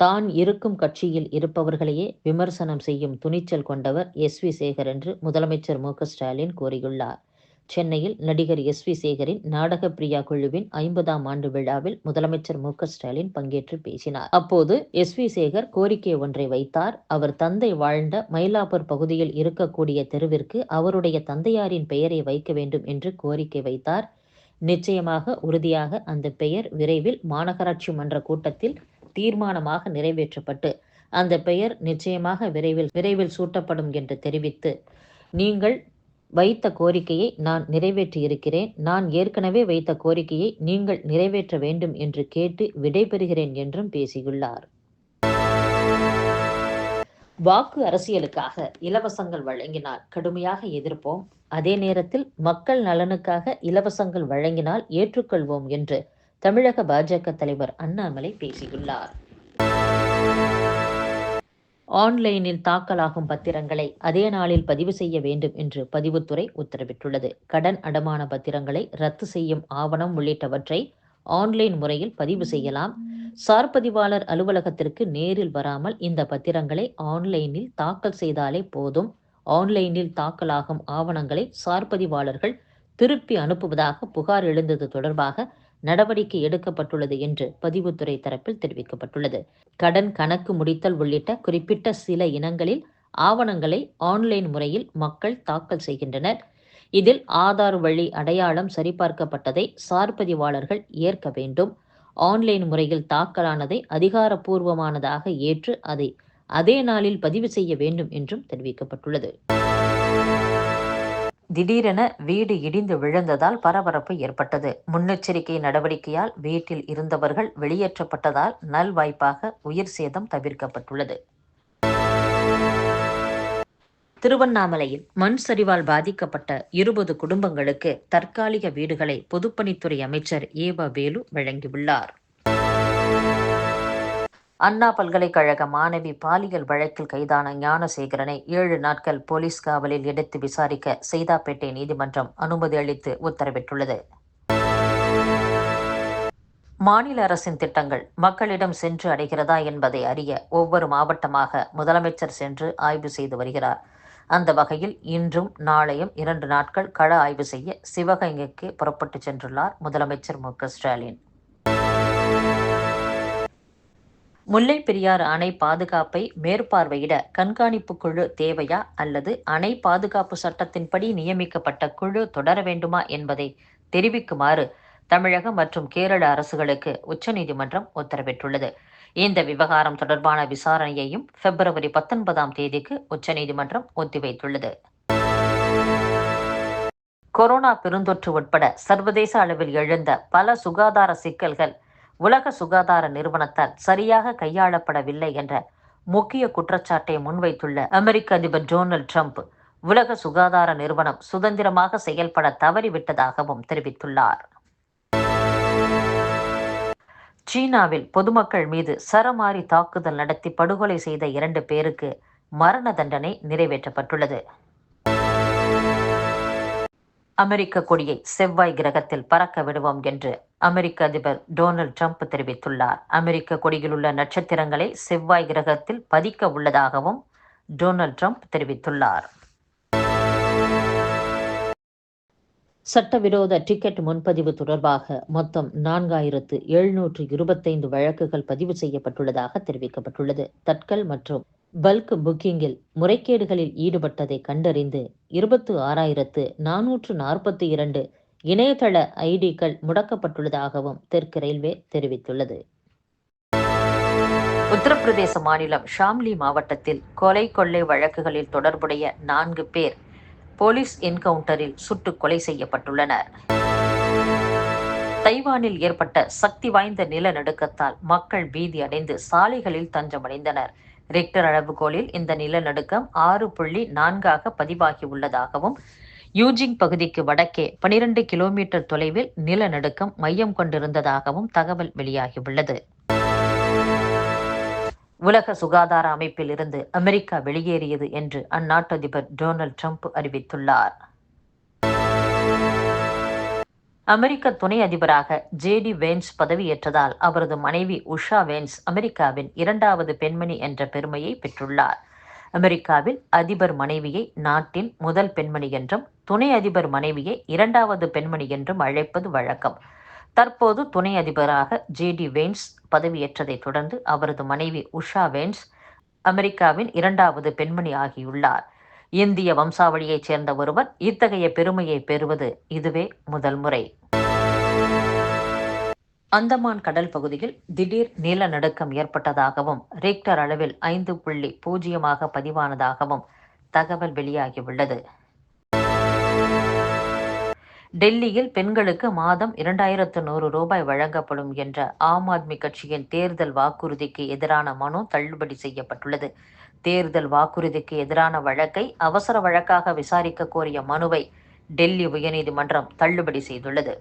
தான் இருக்கும் கட்சியில் இருப்பவர்களையே விமர்சனம் செய்யும் துணிச்சல் கொண்டவர் எஸ் வி சேகர் என்று முதலமைச்சர் மு ஸ்டாலின் கூறியுள்ளார். சென்னையில் நடிகர் எஸ் வி சேகரின் நாடக பிரியா குழுவின் ஐம்பதாம் ஆண்டு விழாவில் முதலமைச்சர் மு ஸ்டாலின் பங்கேற்று பேசினார். அப்போது எஸ் வி சேகர் கோரிக்கை ஒன்றை வைத்தார். அவர் தந்தை வாழ்ந்த மயிலாப்பூர் பகுதியில் இருக்கக்கூடிய தெருவிற்கு அவருடைய தந்தையாரின் பெயரை வைக்க வேண்டும் என்று கோரிக்கை வைத்தார். நிச்சயமாக உறுதியாக அந்த பெயர் விரைவில் மாநகராட்சி மன்ற கூட்டத்தில் தீர்மானமாக நிறைவேற்றப்பட்டு அந்த பெயர் நிச்சயமாக விரைவில் விரைவில் சூட்டப்படும் என்று தெரிவித்து நீங்கள் வைத்த கோரிக்கையை நான் நிறைவேற்றியிருக்கிறேன் நான் ஏற்கனவே வைத்த கோரிக்கையை நீங்கள் நிறைவேற்ற வேண்டும் என்று கேட்டு விடைபெறுகிறேன் என்றும் பேசியுள்ளார். வாக்கு அரசியலுக்காக இலவசங்கள் வழங்கினால் கடுமையாக எதிர்ப்போம். அதே நேரத்தில் மக்கள் நலனுக்காக இலவசங்கள் வழங்கினால் ஏற்றுக்கொள்வோம் என்று தமிழக பாஜக தலைவர் அண்ணாமலை பேசியுள்ளார். ஆன்லைனில் தாக்கலாகும் பத்திரங்களை அதே நாளில் பதிவு செய்ய வேண்டும் என்று பதிவுத்துறை உத்தரவிட்டுள்ளது. கடன் அடமான பத்திரங்களை ரத்து செய்யும் ஆவணம் உள்ளிட்டவற்றை ஆன்லைன் முறையில் பதிவு செய்யலாம். சார் பதிவாளர் அலுவலகத்திற்கு நேரில் வராமல் இந்த பத்திரங்களை ஆன்லைனில் தாக்கல் செய்தாலே போதும். ஆன்லைனில் தாக்கலாகும் ஆவணங்களை சார் பதிவாளர்கள் திருப்பி அனுப்புவதாக புகார் எழுந்தது தொடர்பாக நடவடிக்கை எடுக்கப்பட்டுள்ளது என்று பதிவுத்துறை தரப்பில் தெரிவிக்கப்பட்டுள்ளது. கடன் கணக்கு முடித்தல் உள்ளிட்ட குறிப்பிட்ட சில இனங்களில் ஆவணங்களை ஆன்லைன் முறையில் மக்கள் தாக்கல் செய்கின்றனர். இதில் ஆதார் வழி அடையாளம் சரிபார்க்கப்பட்டதை சார்பதிவாளர்கள் ஏற்க வேண்டும். ஆன்லைன் முறையில் தாக்கலானதை அதிகாரப்பூர்வமானதாக ஏற்று அதை அதே நாளில் பதிவு செய்ய வேண்டும் என்றும் தெரிவிக்கப்பட்டுள்ளது. திடீரென வீடு இடிந்து விழுந்ததால் பரபரப்பு ஏற்பட்டது. முன்னெச்சரிக்கை நடவடிக்கையால் வீட்டில் இருந்தவர்கள் வெளியேற்றப்பட்டதால் நல்வாய்ப்பாக உயிர் சேதம் தவிர்க்கப்பட்டுள்ளது. திருவண்ணாமலையில் மண் சரிவால் பாதிக்கப்பட்ட இருபது குடும்பங்களுக்கு தற்காலிக வீடுகளை பொதுப்பணித்துறை அமைச்சர் ஏவ வேலு வழங்கியுள்ளார். அண்ணா பல்கலைக்கழக மாணவி பாலியல் வழக்கில் கைதான ஞானசேகரனை ஏழு நாட்கள் போலீஸ் காவலில் எடுத்து விசாரிக்க செய்தாப்பேட்டை நீதிமன்றம் அனுமதி அளித்து உத்தரவிட்டுள்ளது. மாநில அரசின் திட்டங்கள் மக்களிடம் சென்று அடைகிறதா என்பதை அறிய ஒவ்வொரு மாவட்டமாக முதலமைச்சர் சென்று ஆய்வு செய்து வருகிறார். அந்த வகையில் இன்றும் நாளையும் இரண்டு நாட்கள் கள ஆய்வு செய்ய சிவகங்கைக்கு புறப்பட்டு சென்றுள்ளார் முதலமைச்சர் மு ஸ்டாலின். முல்லை பெரியாறு அணை பாதுகாப்பை மேற்பார்வையிட கண்காணிப்பு குழு தேவையா அல்லது அணை பாதுகாப்பு சட்டத்தின்படி நியமிக்கப்பட்ட குழு தொடர வேண்டுமா என்பதை தெரிவிக்குமாறு தமிழக மற்றும் கேரள அரசுகளுக்கு உச்சநீதிமன்றம் உத்தரவிட்டுள்ளது. இந்த விவகாரம் தொடர்பான விசாரணையையும் பிப்ரவரி பத்தொன்பதாம் தேதிக்கு உச்சநீதிமன்றம் ஒத்திவைத்துள்ளது. கொரோனா பெருந்தொற்று உட்பட சர்வதேச அளவில் எழுந்த பல சுகாதார சிக்கல்கள் உலக சுகாதார நிறுவனத்தால் சரியாக கையாளப்படவில்லை என்ற முக்கிய குற்றச்சாட்டை முன்வைத்துள்ள அமெரிக்க அதிபர் டொனால்ட் ட்ரம்ப் உலக சுகாதார நிறுவனம் சுதந்திரமாக செயல்பட தவறிவிட்டதாகவும் தெரிவித்துள்ளார். சீனாவில் பொதுமக்கள் மீது சரமாரி தாக்குதல் நடத்தி படுகொலை செய்த இரண்டு பேருக்கு மரண தண்டனை நிறைவேற்றப்பட்டுள்ளது. அமெரிக்க கொடியை செவ்வாய் கிரகத்தில் பறக்க விடுவோம் என்று அமெரிக்க அதிபர் டொனால்ட் ட்ரம்ப் தெரிவித்துள்ளார். அமெரிக்க கொடியில் உள்ள நட்சத்திரங்களை செவ்வாய் கிரகத்தில் பதிக்க உள்ளதாகவும் டொனால்ட் ட்ரம்ப் தெரிவித்துள்ளார். சட்டவிரோத டிக்கெட் முன்பதிவு தொடர்பாக மொத்தம் நான்காயிரத்து எழுநூற்று இருபத்தைந்து வழக்குகள் பதிவு செய்யப்பட்டுள்ளதாக தெரிவிக்கப்பட்டுள்ளது. தட்கல் மற்றும் பல்க் புக்கிங்கில் முறைகேடுகளில் ஈடுபட்டதை கண்டறிந்து இருபத்து ஆறாயிரத்து நானூற்று நாற்பத்தி இரண்டு இணையதள ஐடிக்கள் முடக்கப்பட்டுள்ளதாகவும் தெற்கு ரயில்வே தெரிவித்துள்ளது. உத்தரப்பிரதேச மாநிலம் ஷாம்லி மாவட்டத்தில் கொலை கொள்ளை வழக்குகளில் தொடர்புடைய நான்கு பேர் போலீஸ் என்கவுண்டரில் சுட்டு கொலை செய்யப்பட்டுள்ளனர். தைவானில் ஏற்பட்ட சக்தி வாய்ந்த நிலநடுக்கத்தால் மக்கள் பீதி அடைந்து சாலைகளில் தஞ்சமடைந்தனர். ரிக்டர் அளவுகோலில் இந்த நிலநடுக்கம் ஆறு புள்ளி நான்காக பதிவாகி உள்ளதாகவும் யூஜிங் பகுதிக்கு வடக்கே பனிரெண்டு கிலோமீட்டர் தொலைவில் நிலநடுக்கம் மையம் கொண்டிருந்ததாகவும் தகவல் வெளியாகியுள்ளது. உலக சுகாதார அமைப்பில் இருந்து அமெரிக்கா வெளியேறியது என்று அந்நாட்டு அதிபர் டொனால்ட் ட்ரம்ப் அறிவித்துள்ளார். அமெரிக்க துணை அதிபராக ஜேடி வேன்ஸ் பதவியேற்றதால் அவரது மனைவி உஷா வேன்ஸ் அமெரிக்காவின் இரண்டாவது பெண்மணி என்ற பெருமையை பெற்றுள்ளார். அமெரிக்காவில் அதிபர் மனைவியை நாட்டின் முதல் பெண்மணி என்றும் துணை அதிபர் மனைவியை இரண்டாவது பெண்மணி என்றும் அழைப்பது வழக்கம். தற்போது துணை அதிபராக ஜேடி வேன்ஸ் பதவியேற்றதைத் தொடர்ந்து அவரது மனைவி உஷா வேன்ஸ் அமெரிக்காவின் இரண்டாவது பெண்மணி ஆகியுள்ளார். இந்திய வம்சாவளியைச் சேர்ந்த ஒருவர் இத்தகைய பெருமையை பெறுவது இதுவே முதல் முறை. அந்தமான் கடல் பகுதியில் திடீர் நிலநடுக்கம் ஏற்பட்டதாகவும் ரிக்டர் அளவில் ஐந்து புள்ளி பூஜ்ஜியமாக பதிவானதாகவும் தகவல் வெளியாகியுள்ளது. டெல்லியில் பெண்களுக்கு மாதம் இரண்டாயிரத்து நூறு ரூபாய் வழங்கப்படும் என்ற ஆம் ஆத்மி கட்சியின் தேர்தல் வாக்குறுதிக்கு எதிரான மனு தள்ளுபடி செய்யப்பட்டுள்ளது. தேர்தல் வாக்குறுதிக்கு எதிரான வழக்கை அவசர வழக்காக விசாரிக்க கோரிய மனுவை டெல்லி உயர்நீதிமன்றம் தள்ளுபடி செய்துள்ளது.